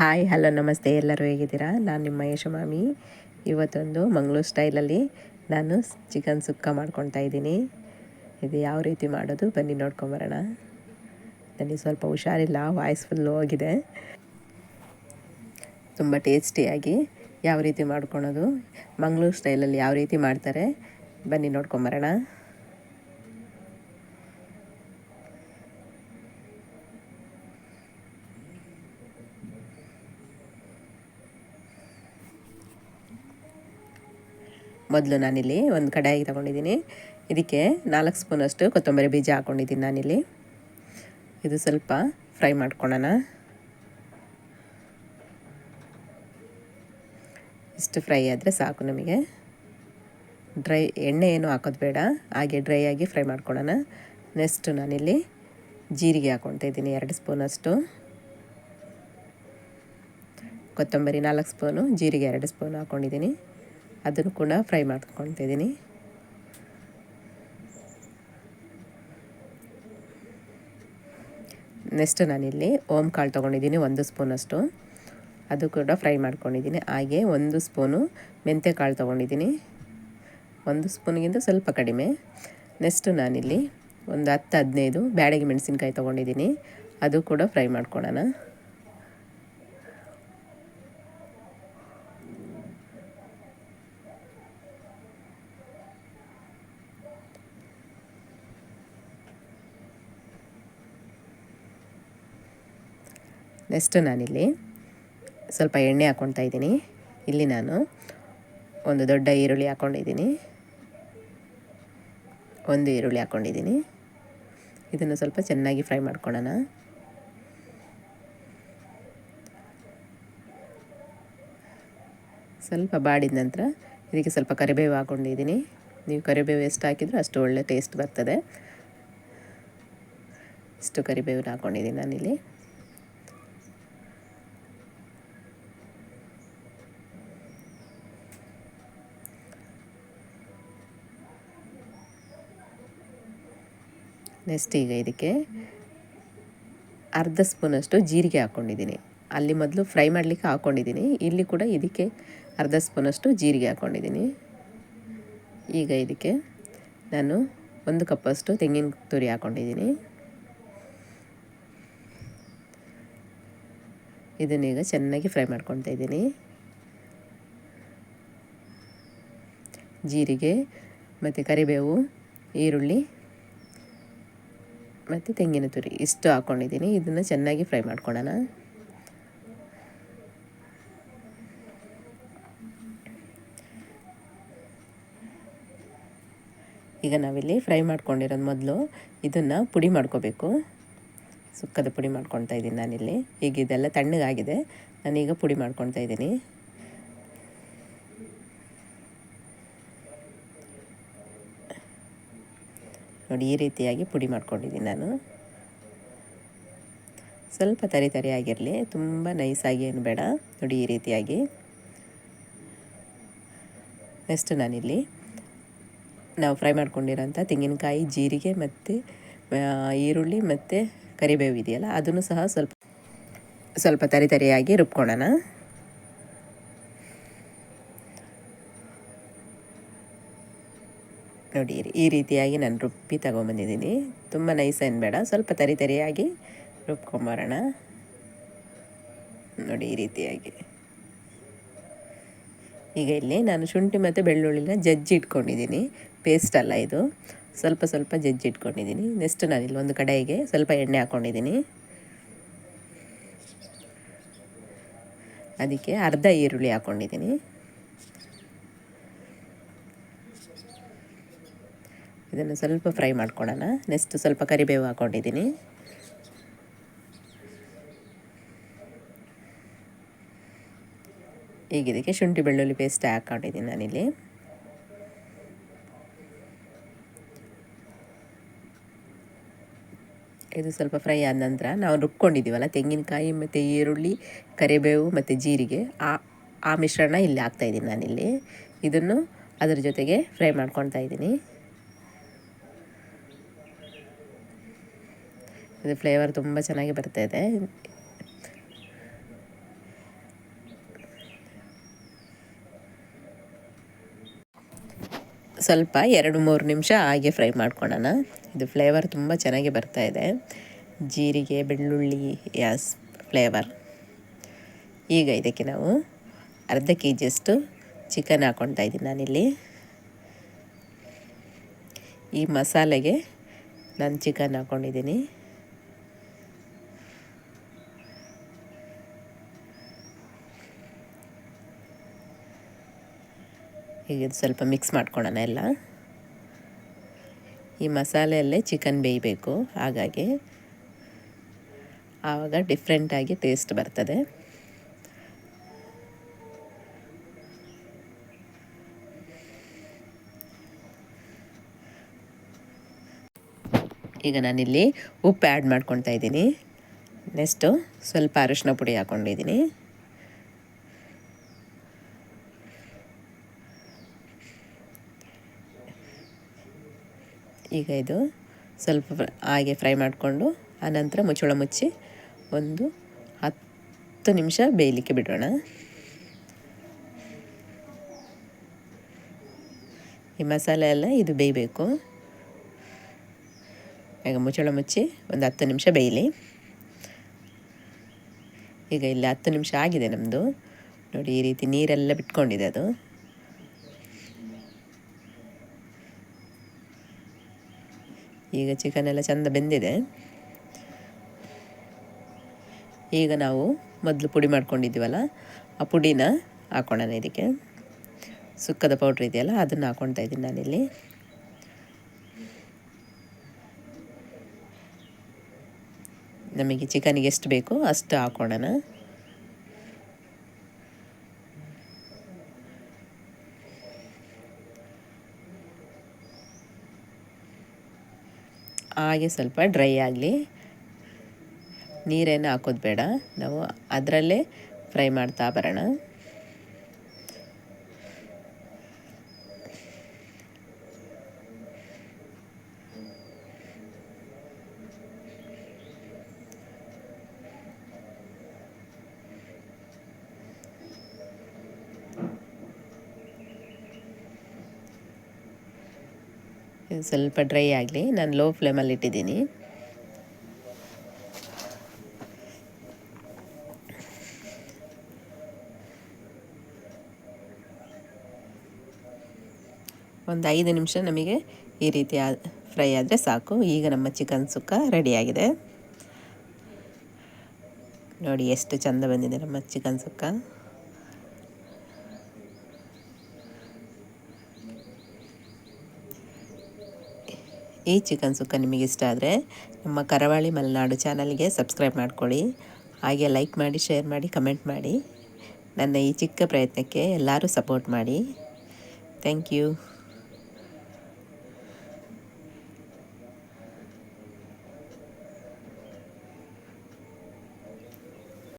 Hi, hello, ನಮಸ್ತೆ. ಎಲ್ಲರೂ ಹೇಗಿದ್ದೀರಾ? ನಾನು ನಿಮ್ಮ ಯಶಮಾಮಿ. ಇವತ್ತೊಂದು ಮಂಗಳೂರು ಸ್ಟೈಲಲ್ಲಿ ನಾನು ಚಿಕನ್ ಸುಕ್ಕ ಮಾಡ್ಕೊತಾ ಇದ್ದೀನಿ. ಇದು ಯಾವ ರೀತಿ ಮಾಡೋದು? ಬನ್ನಿ ನೋಡ್ಕೊಂಬರೋಣ ನನಗೆ ಸ್ವಲ್ಪ ಹುಷಾರಿಲ್ಲ, ವಾಯ್ಸ್ ಫುಲ್ ಹೋಗಿದೆ ತುಂಬ ಟೇಸ್ಟಿಯಾಗಿ ಯಾವ ರೀತಿ ಮಾಡ್ಕೊಳೋದು? ಮಂಗಳೂರು ಸ್ಟೈಲಲ್ಲಿ ಯಾವ ರೀತಿ ಮಾಡ್ತಾರೆ? ಬನ್ನಿ ನೋಡ್ಕೊಂಬರೋಣ ಮೊದಲು ನಾನಿಲ್ಲಿ ಒಂದು ಕಡಾಯಿ ತಗೊಂಡಿದ್ದೀನಿ. ಇದಕ್ಕೆ ನಾಲ್ಕು ಸ್ಪೂನಷ್ಟು ಕೊತ್ತಂಬರಿ ಬೀಜ ಹಾಕ್ಕೊಂಡಿದ್ದೀನಿ ನಾನಿಲ್ಲಿ. ಇದು ಸ್ವಲ್ಪ ಫ್ರೈ ಮಾಡ್ಕೊಳ್ಳೋಣ. ಇಷ್ಟು ಫ್ರೈ ಆದರೆ ಸಾಕು ನಮಗೆ. ಡ್ರೈ ಎಣ್ಣೆ ಏನು ಹಾಕೋದು ಬೇಡ, ಹಾಗೆ ಡ್ರೈ ಆಗಿ ಫ್ರೈ ಮಾಡ್ಕೊಳ್ಳೋಣ. ನೆಕ್ಸ್ಟು ನಾನಿಲ್ಲಿ ಜೀರಿಗೆ ಹಾಕ್ಕೊಳ್ತಾ ಇದ್ದೀನಿ, ಎರಡು ಸ್ಪೂನಷ್ಟು ಕೊತ್ತಂಬರಿ ನಾಲ್ಕು ಸ್ಪೂನು, ಜೀರಿಗೆ ಎರಡು ಸ್ಪೂನು ಹಾಕ್ಕೊಂಡಿದ್ದೀನಿ ಅದನ್ನು ಕೂಡ ಫ್ರೈ ಮಾಡ್ಕೊತಿದ್ದೀನಿ ನೆಕ್ಸ್ಟ್ ನಾನಿಲ್ಲಿ ಓಮ್ ಕಾಳು ತೊಗೊಂಡಿದ್ದೀನಿ, ಒಂದು ಸ್ಪೂನಷ್ಟು ಅದು ಕೂಡ ಫ್ರೈ ಮಾಡ್ಕೊಂಡಿದ್ದೀನಿ. ಹಾಗೆ ಒಂದು ಸ್ಪೂನು ಮೆಂತ್ಯ ಕಾಳು ತೊಗೊಂಡಿದ್ದೀನಿ. ಒಂದು ಸ್ಪೂನಿಗಿಂತ ಸ್ವಲ್ಪ ಕಡಿಮೆ. ನೆಕ್ಸ್ಟ್ ನಾನಿಲ್ಲಿ ಒಂದು ಹತ್ತು ಹದಿನೈದು ಬ್ಯಾಡಗಿ ಮೆಣಸಿನ್ಕಾಯಿ ತೊಗೊಂಡಿದ್ದೀನಿ. ಅದು ಕೂಡ ಫ್ರೈ ಮಾಡ್ಕೊಳ್ಳೋಣ. ನೆಕ್ಸ್ಟು ನಾನಿಲ್ಲಿ ಸ್ವಲ್ಪ ಎಣ್ಣೆ ಹಾಕ್ಕೊಳ್ತಾ ಇದ್ದೀನಿ. ಇಲ್ಲಿ ನಾನು ಒಂದು ದೊಡ್ಡ ಈರುಳ್ಳಿ ಹಾಕ್ಕೊಂಡಿದ್ದೀನಿ. ಒಂದು ಈರುಳ್ಳಿ ಹಾಕ್ಕೊಂಡಿದ್ದೀನಿ. ಇದನ್ನು ಸ್ವಲ್ಪ ಚೆನ್ನಾಗಿ ಫ್ರೈ ಮಾಡ್ಕೊಳ್ಳೋಣ. ಸ್ವಲ್ಪ ಬಾಡಿದ ನಂತರ ಇದಕ್ಕೆ ಸ್ವಲ್ಪ ಕರಿಬೇವು ಹಾಕ್ಕೊಂಡಿದ್ದೀನಿ. ನೀವು ಕರಿಬೇವು ಎಷ್ಟು ಹಾಕಿದರೂ ಅಷ್ಟು ಒಳ್ಳೆ ಟೇಸ್ಟ್ ಬರ್ತದೆ. ಇಷ್ಟು ಕರಿಬೇವು ಹಾಕ್ಕೊಂಡಿದ್ದೀನಿ ನಾನಿಲ್ಲಿ. ನೆಕ್ಸ್ಟ್ ಈಗ ಇದಕ್ಕೆ ಅರ್ಧ ಸ್ಪೂನಷ್ಟು ಜೀರಿಗೆ ಹಾಕ್ಕೊಂಡಿದ್ದೀನಿ. ಅಲ್ಲಿ ಮೊದಲು ಫ್ರೈ ಮಾಡಲಿಕ್ಕೆ ಹಾಕ್ಕೊಂಡಿದ್ದೀನಿ. ಇಲ್ಲಿ ಕೂಡ ಇದಕ್ಕೆ ಅರ್ಧ ಸ್ಪೂನಷ್ಟು ಜೀರಿಗೆ ಹಾಕ್ಕೊಂಡಿದ್ದೀನಿ. ಈಗ ಇದಕ್ಕೆ ನಾನು ಒಂದು ಕಪ್ಪಷ್ಟು ತೆಂಗಿನ ತುರಿ ಹಾಕ್ಕೊಂಡಿದ್ದೀನಿ. ಇದನ್ನೀಗ ಚೆನ್ನಾಗಿ ಫ್ರೈ ಮಾಡ್ಕೊತಾ ಇದ್ದೀನಿ. ಜೀರಿಗೆ ಮತ್ತು ಕರಿಬೇವು, ಈರುಳ್ಳಿ ಮತ್ತು ತೆಂಗಿನ ತುರಿ ಇಷ್ಟು ಹಾಕ್ಕೊಂಡಿದ್ದೀನಿ ಇದನ್ನು ಚೆನ್ನಾಗಿ ಫ್ರೈ ಮಾಡ್ಕೊಳ್ಳೋಣ. ಈಗ ನಾವಿಲ್ಲಿ ಫ್ರೈ ಮಾಡ್ಕೊಂಡಿರೋದು ಮೊದಲು ಇದನ್ನು ಪುಡಿ ಮಾಡ್ಕೋಬೇಕು. ಸುಕ್ಕದ ಪುಡಿ ಮಾಡ್ಕೊತಾ ಇದ್ದೀನಿ ನಾನಿಲ್ಲಿ. ಈಗ ಇದೆಲ್ಲ ತಣ್ಣಗಾಗಿದೆ. ನಾನೀಗ ಪುಡಿ ಮಾಡ್ಕೊತಾ ಇದ್ದೀನಿ. ನೋಡಿ ಈ ರೀತಿಯಾಗಿ ಪುಡಿ ಮಾಡ್ಕೊಂಡಿದ್ದೀನಿ ನಾನು. ಸ್ವಲ್ಪ ತರಿ ತರಿ ಆಗಿರಲಿ, ತುಂಬ ನೈಸಾಗಿ ಏನು ಬೇಡ, ನೋಡಿ ಈ ರೀತಿಯಾಗಿ. ನೆಕ್ಸ್ಟ್ ನಾನಿಲ್ಲಿ, ನಾವು ಫ್ರೈ ಮಾಡ್ಕೊಂಡಿರೋಂಥ ತೆಂಗಿನಕಾಯಿ, ಜೀರಿಗೆ ಮತ್ತು ಈರುಳ್ಳಿ ಮತ್ತು ಕರಿಬೇವು ಇದೆಯಲ್ಲ, ಅದನ್ನು ಸಹ ಸ್ವಲ್ಪ ಸ್ವಲ್ಪ ತರಿ ತರಿಯಾಗಿ ರುಬ್ಕೊಳ್ಳೋಣ. ನೋಡಿ, ಈ ರೀತಿಯಾಗಿ ನಾನು ರುಬ್ಬಿ ತಗೊಂಬಂದಿದ್ದೀನಿ. ತುಂಬ ನೈಸ್ ಏನು ಬೇಡ, ಸ್ವಲ್ಪ ತರಿ ತರಿಯಾಗಿ ರುಬ್ಕೊಂಬರೋಣ. ನೋಡಿ, ಈ ರೀತಿಯಾಗಿ. ಈಗ ಇಲ್ಲಿ ನಾನು ಶುಂಠಿ ಮತ್ತು ಬೆಳ್ಳುಳ್ಳಿನ ಜಜ್ಜಿ ಇಟ್ಕೊಂಡಿದ್ದೀನಿ. ಪೇಸ್ಟ್ ಅಲ್ಲ ಇದು. ಸ್ವಲ್ಪ ಸ್ವಲ್ಪ ಜಜ್ಜಿ ಇಟ್ಕೊಂಡಿದ್ದೀನಿ. ನೆಕ್ಸ್ಟ್ ಇಲ್ಲಿ ಒಂದು ಕಡೆಗೆ ಸ್ವಲ್ಪ ಎಣ್ಣೆ ಹಾಕ್ಕೊಂಡಿದ್ದೀನಿ ಅದಕ್ಕೆ ಅರ್ಧ ಈರುಳ್ಳಿ ಹಾಕ್ಕೊಂಡಿದ್ದೀನಿ ಇದನ್ನು ಸ್ವಲ್ಪ ಫ್ರೈ ಮಾಡ್ಕೊಳ್ಳೋಣ. ನೆಕ್ಸ್ಟ್ ಸ್ವಲ್ಪ ಕರಿಬೇವು ಹಾಕ್ಕೊಂಡಿದ್ದೀನಿ. ಈಗ ಇದಕ್ಕೆ ಶುಂಠಿ ಬೆಳ್ಳುಳ್ಳಿ ಪೇಸ್ಟ್ ಹಾಕ್ಕೊಂಡಿದ್ದೀನಿ ನಾನಿಲ್ಲಿ. ಇದು ಸ್ವಲ್ಪ ಫ್ರೈ ಆದ ನಂತರ ನಾವು ರುಬ್ಕೊಂಡಿದ್ದೀವಲ್ಲ, ತೆಂಗಿನಕಾಯಿ ಮತ್ತು ಈರುಳ್ಳಿ, ಕರಿಬೇವು ಮತ್ತು ಜೀರಿಗೆ, ಆ ಆ ಮಿಶ್ರಣ ಇಲ್ಲಿ ಹಾಕ್ತಾಯಿದ್ದೀನಿ ನಾನಿಲ್ಲಿ. ಇದನ್ನು ಅದರ ಜೊತೆಗೆ ಫ್ರೈ ಮಾಡ್ಕೊತಾ ಇದ್ದೀನಿ. ಇದು ಫ್ಲೇವರ್ ತುಂಬ ಚೆನ್ನಾಗಿ ಇದೆ. ಸ್ವಲ್ಪ ಎರಡು ಮೂರು ನಿಮಿಷ ಹಾಗೆ ಫ್ರೈ ಮಾಡ್ಕೊಳ್ಳೋಣ. ಇದು ಫ್ಲೇವರ್ ತುಂಬ ಚೆನ್ನಾಗಿ ಬರ್ತಾ ಇದೆ. ಜೀರಿಗೆ, ಬೆಳ್ಳುಳ್ಳಿ, ಯಾಸ್, ಫ್ಲೇವರ್. ಈಗ ಇದಕ್ಕೆ ನಾವು ಅರ್ಧ ಕೆ ಜಿಯಷ್ಟು ಚಿಕನ್ ಹಾಕ್ಕೊತಾ ಇದ್ದೀನಿ ನಾನಿಲ್ಲಿ. ಈ ಮಸಾಲೆಗೆ ನಾನು ಚಿಕನ್ ಹಾಕ್ಕೊಂಡಿದ್ದೀನಿ. ಈಗ ಇದು ಸ್ವಲ್ಪ ಮಿಕ್ಸ್ ಮಾಡ್ಕೊಳ್ಳೋಣ ಎಲ್ಲ. ಈ ಮಸಾಲೆಯಲ್ಲೇ ಚಿಕನ್ ಬೇಯಬೇಕು. ಹಾಗಾಗಿ ಆವಾಗ ಡಿಫ್ರೆಂಟಾಗಿ ಟೇಸ್ಟ್ ಬರ್ತದೆ. ಈಗ ನಾನಿಲ್ಲಿ ಉಪ್ಪು ಆ್ಯಡ್ ಮಾಡ್ಕೊತಾ ಇದ್ದೀನಿ. ನೆಕ್ಸ್ಟು ಸ್ವಲ್ಪ ಅರಿಶಿನ ಪುಡಿ ಹಾಕ್ಕೊಂಡಿದ್ದೀನಿ ಈಗ ಇದು ಸ್ವಲ್ಪ ಹಾಗೆ ಫ್ರೈ ಮಾಡಿಕೊಂಡು, ಆನಂತರ ಮುಚ್ಚಳ ಮುಚ್ಚಿ ಒಂದು ಹತ್ತು ನಿಮಿಷ ಬೇಯಲಿಕ್ಕೆ ಬಿಡೋಣ. ಈ ಮಸಾಲೆ ಎಲ್ಲ ಇದು ಬೇಯಬೇಕು. ಈಗ ಮುಚ್ಚಳ ಮುಚ್ಚಿ ಒಂದು ಹತ್ತು ನಿಮಿಷ ಬೇಯಲಿ. ಈಗ ಇಲ್ಲಿ ಹತ್ತು ನಿಮಿಷ ಆಗಿದೆ ನಮ್ಮದು ನೋಡಿ ಈ ರೀತಿ ನೀರೆಲ್ಲ ಬಿಟ್ಕೊಂಡಿದೆ ಅದು. ಈಗ ಚಿಕನ್ ಎಲ್ಲ ಚೆಂದ ಬೆಂದಿದೆ. ಈಗ ನಾವು ಮೊದಲು ಪುಡಿ ಮಾಡ್ಕೊಂಡಿದ್ದೀವಲ್ಲ, ಆ ಪುಡಿನ ಹಾಕೊಳ್ಳೋಣ ಇದಕ್ಕೆ. ಸುಕ್ಕದ ಪೌಡ್ರ್ ಇದೆಯಲ್ಲ, ಅದನ್ನು ಹಾಕ್ಕೊಳ್ತಾ ಇದ್ದೀನಿ ನಾನಿಲ್ಲಿ. ನಮಗೆ ಚಿಕನಿಗೆ ಎಷ್ಟು ಬೇಕೋ ಅಷ್ಟು ಹಾಕೊಳ್ಳೋಣ ಹಾಗೆ ಸ್ವಲ್ಪ ಡ್ರೈ ಆಗಲಿ. ನೀರೇನು ಹಾಕೋದು ಬೇಡ. ನಾವು ಅದರಲ್ಲೇ ಫ್ರೈ ಮಾಡ್ತಾ ಬರೋಣ. ಸ್ವಲ್ಪ ಡ್ರೈ ಆಗಲಿ, ನಾನು ಲೋ ಫ್ಲೇಮಲ್ಲಿ ಇಟ್ಟಿದ್ದೀನಿ. ಒಂದು ಐದು ನಿಮಿಷ ನಮಗೆ ಈ ರೀತಿ ಫ್ರೈ ಆದರೆ ಸಾಕು. ಈಗ ನಮ್ಮ ಚಿಕನ್ ಸುಕ್ಕ ರೆಡಿಯಾಗಿದೆ ನೋಡಿ ಎಷ್ಟು ಚೆಂದ ಬಂದಿದೆ ನಮ್ಮ ಚಿಕನ್ ಸುಕ್ಕ. ಈ ಚಿಕನ್ ಸುಕ್ಕ ನಿಮಗೆ ಇಷ್ಟ ಆದರೆ ನಮ್ಮ ಕರಾವಳಿ ಮಲೆನಾಡು ಚಾನಲ್ಗೆ ಸಬ್ಸ್ಕ್ರೈಬ್ ಮಾಡ್ಕೊಳ್ಳಿ. ಹಾಗೆ ಲೈಕ್ ಮಾಡಿ, ಶೇರ್ ಮಾಡಿ, ಕಮೆಂಟ್ ಮಾಡಿ. ನನ್ನ ಈ ಚಿಕ್ಕ ಪ್ರಯತ್ನಕ್ಕೆ ಎಲ್ಲರೂ ಸಪೋರ್ಟ್ ಮಾಡಿ. Thank you.